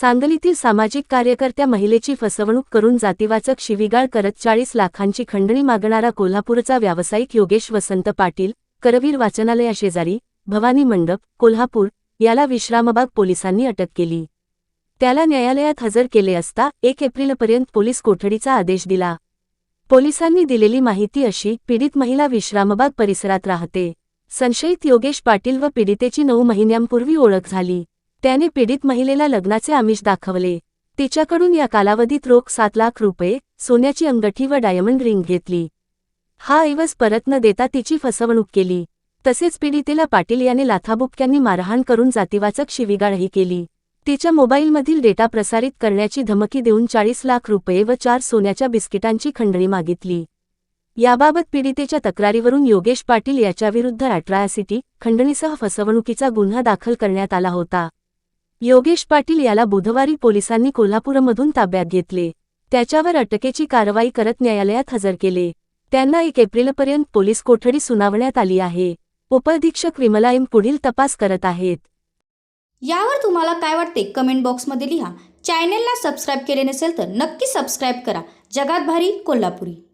सांगलीतील सामाजिक कार्यकर्त्या महिलेची फसवणूक करून जातीवाचक शिवीगाळ करत चाळीस लाखांची खंडणी मागणारा कोल्हापूरचा व्यावसायिक योगेश वसंत पाटील करवीर वाचनालयाशेजारी भवानी मंडप कोल्हापूर याला विश्रामबाग पोलिसांनी अटक केली. त्याला न्यायालयात हजर केले असता एक एप्रिलपर्यंत पोलीस कोठडीचा आदेश दिला. पोलिसांनी दिलेली माहिती अशी पीडित महिला विश्रामबाग परिसरात राहते. संशयित योगेश पाटील व पीडितेची नऊ महिन्यांपूर्वी ओळख झाली. त्याने पीडित महिलेला लग्नाचे आमिष दाखवले. तिच्याकडून या कालावधीत रोख सात लाख रुपये सोन्याची अंगठी व डायमंड रिंग घेतली. हा ऐवज परत न देता तिची फसवणूक केली. तसेच पीडितेला पाटील याने लाथाबुक्क्यांनी मारहाण करून जातीवाचक शिविगाळही केली. तिच्या मोबाईलमधील डेटा प्रसारित करण्याची धमकी देऊन चाळीस लाख रुपये व चार सोन्याच्या बिस्किटांची खंडणी मागितली. याबाबत पीडितेच्या तक्रारीवरून योगेश पाटील याच्याविरुद्ध अट्रॅसिटी खंडणीसह फसवणुकीचा गुन्हा दाखल करण्यात आला होता. योगेश पाटील याला बुधवारी पोलिसांनी कोल्हापूरमधून ताब्यात घेतले. त्याच्यावर अटकेची कारवाई करत न्यायालयात हजर केले. त्यांना एक एप्रिलपर्यंत पोलीस कोठडी सुनावण्यात आली आहे. उपअधीक्षक विमला एम पुढील तपास करत आहेत. यावर तुम्हाला काय वाटते? कमेंट बॉक्समध्ये लिहा. चॅनेलला सबस्क्राईब केले नसेल तर नक्की सबस्क्राईब करा. जगात भारी कोल्हापुरी.